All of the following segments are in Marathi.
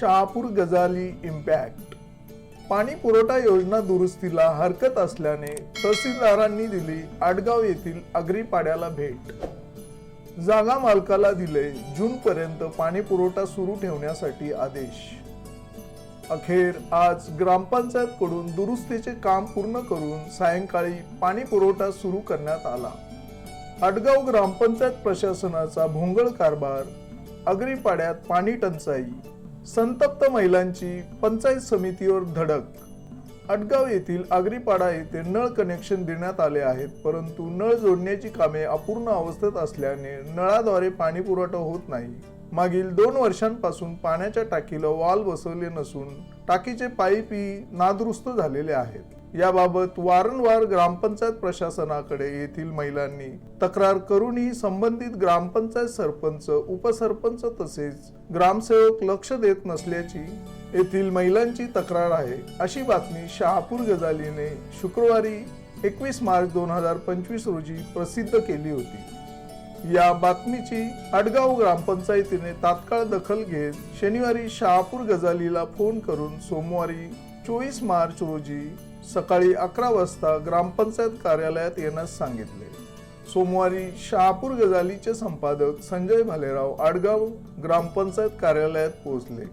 शहापूर गजाली इम्पॅक्ट पाणी पुरवठा योजना दुरुस्तीला हरकत असल्याने तहसीलदारांनी दिली आडगाव येथील अग्रीपाड्याला भेट. जागा मालकाला दिले जून पर्यंत पाणी पुरवठा सुरू ठेवण्यासाठी आदेश. अखेर आज ग्रामपंचायत कडून दुरुस्तीचे काम पूर्ण करून सायंकाळी पाणी पुरवठा सुरू करण्यात आला. आडगाव ग्रामपंचायत प्रशासनाचा भोंगळ कारभार अग्रीपाड्यात पाणी टंचाई संतप्त महिलांची पंचायत समितीवर धडक. अटगाव येथील आगरीपाडा येथे नळ कनेक्शन देण्यात आले आहेत परंतु नळ जोडण्याची कामे अपूर्ण अवस्थेत असल्याने नळाद्वारे पाणी पुरवठा होत नाही. मागील दोन वर्षांपासून पाण्याच्या टाकीला वॉल बसवले नसून टाकीचे पाईपही नादुरुस्त झालेले आहेत. याबाबत वारंवार ग्रामपंचायत प्रशासनाकडे येथील महिलांनी तक्रार करूनही संबंधित ग्रामपंचायत सरपंच उपसरपंच तसेच ग्रामसेवक लक्ष देत नसल्याची येथील महिलांची तक्रार आहे. अशी बातमी शहापूर गजालीने शुक्रवारी एकवीस मार्च दोन हजार पंचवीस रोजी प्रसिद्ध केली होती. या बातमीची आडगाव ग्रामपंचायतीने तात्काळ दखल घेत शनिवारी शहापूर गजालीला फोन करून सोमवारी चोवीस मार्च रोजी सकाळी अकरा वाजता ग्रामपंचायत कार्यालयात येण्यास सांगितले. सोमवारी शहापूर गजालीचे संपादक संजय भालेराव आडगाव ग्रामपंचायत कार्यालयात पोहोचले.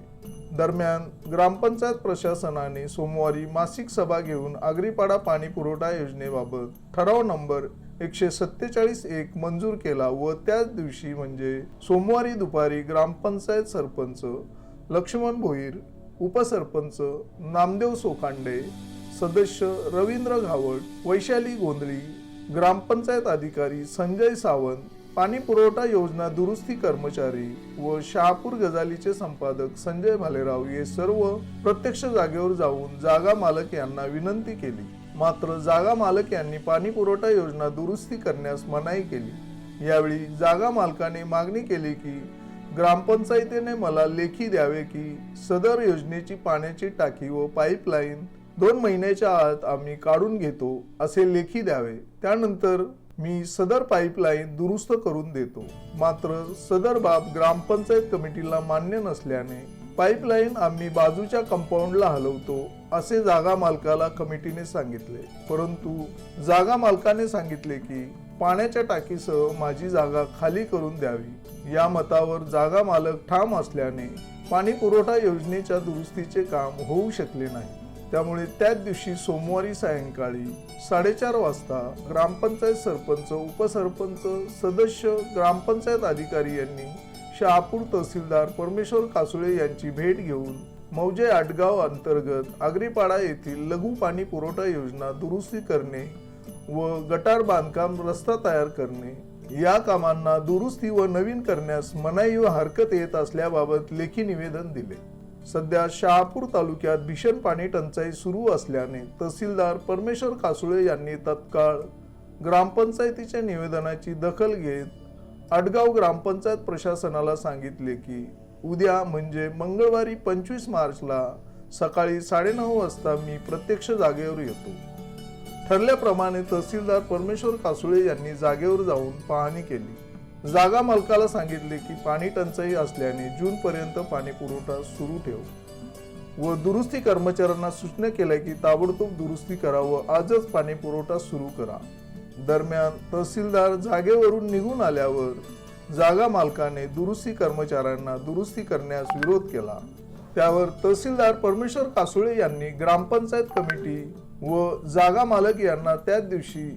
दरम्यान ग्रामपंचायत प्रशासनाने सोमवारी मासिक सभा घेऊन आगरीपाडा पाणी पुरवठा योजनेबाबत ठराव नंबर एकशे सत्तेचाळीस एक मंजूर केला व त्याच दिवशी म्हणजे सोमवारी दुपारी ग्रामपंचायत सरपंच लक्ष्मण भोईर उपसरपंच नामदेव सोखांडे सदस्य रवींद्र घावट वैशाली गोंधळी ग्रामपंचायत अधिकारी संजय सावंत पाणी पुरवठा योजना दुरुस्ती कर्मचारी व शहापूर गजालीचे संपादक संजय भालेराव हे सर्व प्रत्यक्ष जागेवर जाऊन जागा मालक यांना विनंती केली. मात्र जागा मालक यांनी पाणी पुरवठा योजना दुरुस्ती करण्यास मनाई केली. यावेळी जागा मालकाने मागणी केली की ग्रामपंचायतीने मला लेखी द्यावे की सदर योजनेची पाण्याची टाकी व पाईपलाईन दोन महिन्याच्या आत आम्ही काढून घेतो असे लेखी द्यावे. त्यानंतर मी सदर पाईपलाईन दुरुस्त करून देतो. मात्र सदर बाब ग्रामपंचायत कमिटीला मान्य नसल्याने पाईपलाईन आम्ही बाजूच्या कंपाऊंडला हलवतो असे जागा मालकाला कमिटीने सांगितले. परंतु जागा मालकाने सांगितले की पाण्याच्या टाकीसह माझी जागा खाली करून द्यावी. या मतावर जागा मालक ठाम असल्याने पाणी पुरवठा योजनेच्या दुरुस्तीचे काम होऊ शकले नाही. त्यामुळे त्याच दिवशी सोमवारी सायंकाळी साडेचार वाजता ग्रामपंचायत सरपंच उपसरपंच सदस्य ग्रामपंचायत अधिकारी यांनी शहापूर तहसीलदार परमेश्वर कासुळे यांची भेट घेऊन मौजे आटगाव अंतर्गत आगरीपाडा येथील लघु पाणी पुरवठा योजना दुरुस्ती करणे व गटार बांधकाम रस्ता तयार करणे या कामांना दुरुस्ती व नवीन करण्यास मनाई व हरकत येत असल्याबाबत लेखी निवेदन दिले. सध्या शहापूर तालुक्यात भीषण पाणी टंचाई सुरू असल्याने तहसीलदार परमेश्वर कासुळे यांनी तत्काळ ग्रामपंचायतीच्या निवेदनाची दखल घेत अडगाव ग्रामपंचायत प्रशासनाला सांगितले की उद्या म्हणजे मंगळवारी पंचवीस मार्चला सकाळी साडेनऊ वाजता मी प्रत्यक्ष जागेवर येतो. ठरल्याप्रमाणे तहसीलदार परमेश्वर कासुळे यांनी जागेवर जाऊन पाहणी केली. जागा मालकाला सांगितले की पाणी टंचाई असल्याने जून पर्यंत पाणी पुरवठा सुरू ठेव. व दुरुस्ती कर्मचाऱ्यांना सूचना केल्या की ताबडतोब दुरुस्ती करा व आजच पाणी पुरवठा सुरू करा. दरम्यान तहसीलदार जागेवरून निघून आल्यावर जागा मालकाने दुरुस्ती कर्मचाऱ्यांना दुरुस्ती करण्यास विरोध केला. त्यावर तहसीलदार परमेश्वर कासुळे यांनी ग्रामपंचायत कमिटी व जागा मालक यांना त्याच दिवशी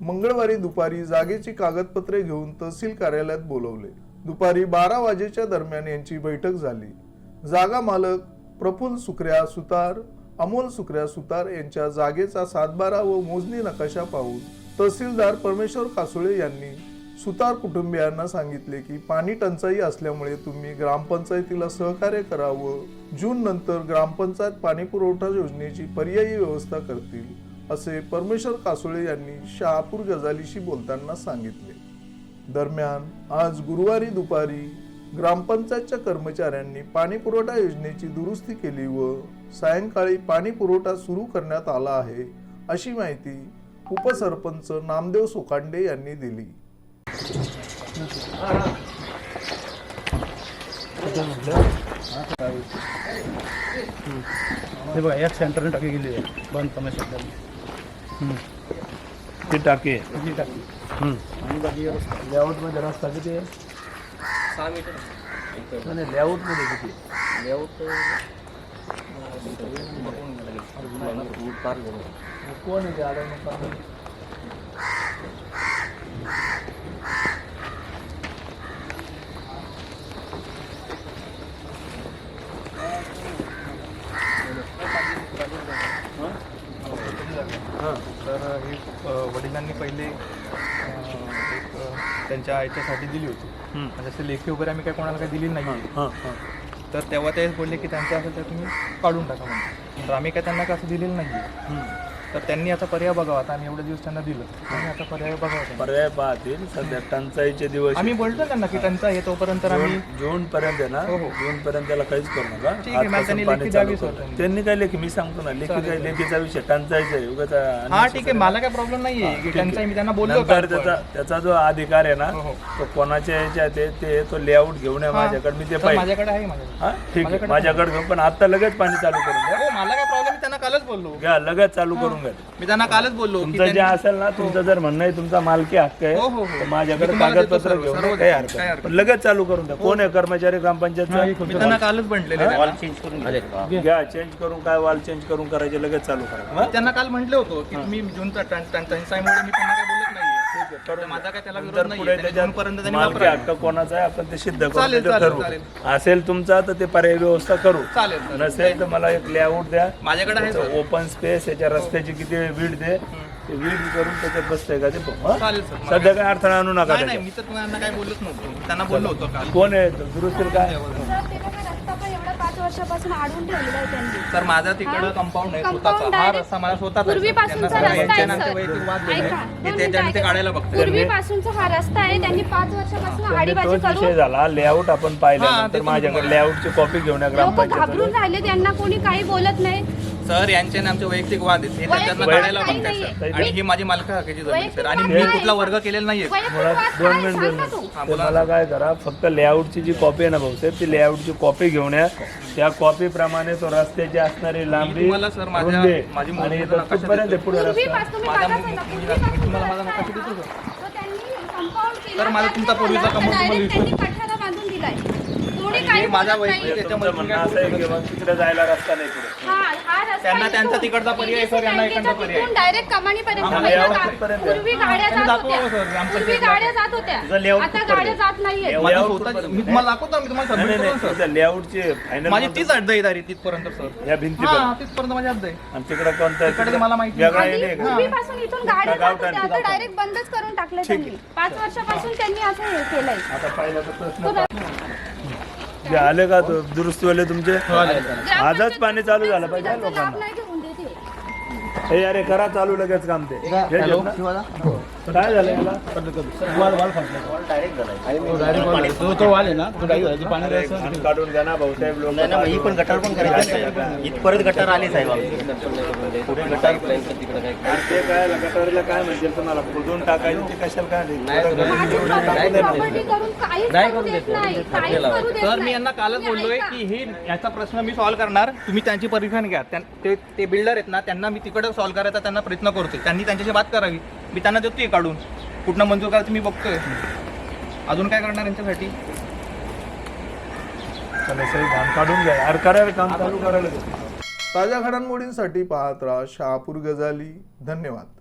मंगळवारी दुपारी जागेची कागदपत्रे घेऊन तहसील कार्यालयात बोलवले. दुपारी बारा वाजेच्या दरम्यान यांची बैठक झाली. जागा मालक प्रफुल्ल सुकऱ्या सुतार अमोल सुकऱ्या सुतार यांच्या जागेचा सातबारा व मोजणी नकाशा पाहून तहसीलदार परमेश्वर कासुळे यांनी सुतार कुटुंबियांना सांगितले की पाणी टंचाई असल्यामुळे तुम्ही ग्रामपंचायतीला सहकार्य करावं. जून नंतर ग्रामपंचायत पाणी पुरवठा योजनेची पर्यायी व्यवस्था करतील असे परमेश्वर कासोळे यांनी शहापूर गजालीशी बोलताना सांगितले. दरम्यान आज गुरुवारी दुपारी ग्रामपंचायतच्या कर्मचाऱ्यांनी पाणी पुरवठा योजनेची दुरुस्ती केली व सायंकाळी पाणी पुरवठा सुरू करण्यात आला आहे अशी माहिती उपसरपंच नामदेव सोकांडे यांनी दिली. हे बघा एक सेंटरने टाकी गेली आहे बांधकामा क्षेत्राने ती टाकी आहे किती टाकी आणि बाकी लेआउटमध्ये रस्ता किती आहे नाही लेआउटमध्ये किती कोण आहे ते आलं त्यांच्या याच्यासाठी दिली होती. म्हणजे असे लेखी वगैरे आम्ही काही कोणाला काही दिली नाही तर तेव्हा ते बोलले की त्यांचं असेल तर तुम्ही काढून टाका म्हणजे तर आम्ही काय त्यांना कसं दिलेलं नाही तर त्यांनी आता पर्याय बघावा. आता आम्ही एवढे दिवस त्यांना दिलं. त्यांनी आता पर्याय बघावा त्यांना. पर्याय पाहतील. सध्या टंचाईचे दिवस आम्ही बोलतो त्यांना की त्यांचा आहे तोपर्यंत आम्ही जून पर्यंत आहे ना? हो, हो. जून पर्यंत त्याला काहीच करू नका. ठीक आहे, मॅम, आजपासून त्यांनी पाणी लेखी चालू द्यावी करू. सर त्यांनी. त्यांनी काय लेखी मी सांगतो ना लेखी काय लेखीचा विषय टंचाईचा आहे. उगाच हा ठीक आहे मला काय प्रॉब्लेम नाहीये. की त्यांचा मी त्यांना बोललो नंतर. त्याचा त्याचा जो अधिकार आहे ना हो, हो. तो कोणाच्या याच्यात आहे? ते तो लेआउट घेऊन आहे. माझ्याकडे मी ते पाहिजे माझ्याकडे आहे माझ्याकडे. हा ठीक आहे. माझ्याकडे घेऊन पण आता लगेच पाणी चालू करून द्या. हो मला काय प्रॉब्लेम त्यांना कालच बोललो. घ्या लगेच चालू करून घ्या मी त्यांना कालच बोललो की तुमचं जे त्यांनी- असेल ना तुमचं जर म्हणणं आहे तुमचा मालकी हक्क आहे हो, हो, हो. तर मी माझ्याकडे तुम्हाला देतो कागदपत्र सर्व, घेऊन सर्व या, देतो. काही काय हरकत हरकत नाही. पण लगेच चालू करून द्या. कोण आहे कर्मचारी ग्रामपंचायतचा? मी त्यांना कालच म्हटलेले घ्या चेंज करून काय वाल चेंज करून करायचे लगेच चालू करा. हा? त्यांना काल म्हटले होतो की तुम्ही जूनचा टंचाईमुळे मी त्यांना काय माझा काय त्याला नंतर विरोध पुढे नाहीये त्याच्यात जूनपर्यंत त्यांनी मालकी वापरावे. हक्क कोणाचा आहे आपण ते सिद्ध करू चालेल, त्याचं चालेल, ठरवू चालेल. असेल तुमचा तर ते पर्याय व्यवस्था करू चालेल चालेल. नसेल तर मला एक लेआउट द्या माझ्याकडे आहे सर. ओपन स्पेस याच्या रस्त्याची किती वीड दे ते वीड करून त्याच्यात बसतंय का ते बघू, हा? चालेल सर सध्या काय अडथळा आणू नका नाही नाही त्याच्यात. मी तर त्यांना काय बोललोच नव्हतो त्यांना बोललो होतो काल कोण आहे दुरुस्ती काय वर्षापासून अडवून ठेवलेला आहे त्यांनी तर माझा तिकडं हा? कंपाऊंड आहे स्वतःचा हा रस्ता मला स्वतःचा सर. पूर्वीपासूनचा रस्ता आहे, सर. ऐका, दोन ते काढायला. बघतात हा रस्ता आहे त्यांनी पाच वर्षापासून आडीबाजी तोच विषय करून झाला लेआउट आपण पाहिल्यानंतर पण माझ्याकडे लेआउटची कॉपी घेऊन या लोक ग्रामपंचायत घाबरून राहिले त्यांना कोणी काही बोलत नाही सर यांचे आणि आमचे वैयक्तिक वाद आहेत. हे वैयक्तिक त्यांना वाद काढायला बघतात नाहीये. सर. आणि ही माझी मालक हक्काची जमीन आहे, सर. आणि वाद मी. कुठला वर्ग केलेला नाहीये. वाद दोन काय? मिनिट सांग ना तू. हा, ते बोला. मला काय करा फक्त लेआउटची जी कॉपी आहे ना भाऊसाहेब ती लेआउटची कॉपी घेऊन या. त्या कॉपी प्रमाणे तो रस्त्याची असणारी लांबी तुम्हाला सर माझ्या- रुंदी माझी आणि कुठपर्यंत पुढे रस्ता. माझा तुमचा पूर्वीचा मला compound तुम्हाला माझा बोलत वैयक्तिक नाही. त्याच्यामध्ये तुमचं म्हणणं असं आहे की मग तिकडे जायला रस्ता नाही पुढे. हा, हा रस्ता त्यांना त्यांचा तिकडचा पर्याय सर, यांना इकडचा पर्याय. डायरेक्ट कमानीपर्यंत आम्हाला पहिलं यावं गा- तिथपर्यंत. पूर्वी गाड्या त्यांनी जात दाखवा होत्या. सर, ग्रामपंचायत पूर्वी गाड्या जात होत्या. तुझं layout आता कुठपर्यंत? गाड्या जात नाहीये layout माझी कुठपर्यंत? स्वतः मी तुम्हाला दाखवतो मी तुम्हाला नाही सबमिट नाही करून सर. तुझं लेआउटची फायनल माझी तीच अड्डाईदारी तिथपर्यंत सर. या भिंती हा तिथपर्यंत माझी अड्डा आहे. आणि तिकडे कोणतं तिकडे मला माहिती वेगळा आधी एरिया आहे का? पूर्वीपासून इथून गाड्या गाव जात होत्या. आता डायरेक्ट बंदच करून टाकले त्यांनी. पाच वर्षापासून त्यांनी असं हे केलंय. आता पहिला तर प्रश्न तो जे आले का तो दुरुस्तीवाले तुमचे? ग्रामपंचायत आजच पाणी चालू झालं पाहिजे लोकांना. हे अरे करा चालू लगेच काम ते. हे ना? काय झालं याला? जो तो वाल आहे ना तो काही व्हायची पाणी अरे, द्यायचं घाण काढून घ्या ना भाऊसाहेब लोक. नाही ना, ही पण गटार पण करायची इथपर्यंत गटार आले साहेब आमचे. पुढे गटार तिकडे काय ते काय गटारीला काय म्हणजे तुम्हाला? खोदून टाकायचं ते कशाला काय? नाही? माझी प्रॉपर्टी करून काहीच करू देत नाही. काहीच करू देत सर मी नाही. यांना कालच तुम्ही बोललोय ऐका. की ही याचा प्रश्न मी सॉल्व्ह करणार. तुम्ही त्यांची परमिशन घ्या. त्यां- ते ते बिल्डर आहेत ना त्यांना मी तिकडे सॉल्व्ह करायचा त्यांना प्रयत्न करतोय. त्यांनी त्यांच्याशी बात करावी. मी त्यांना देतोय काढून. कुठनं मंजूर करायचं मी बघतोय. अजून काय करणार यांच्यासाठी? चला, सही घाण काढून घ्या. अरे करायला काम चालू करायला. ताज्या घडामोडींसाठी पाहत राहा शहापूर गजाली. धन्यवाद.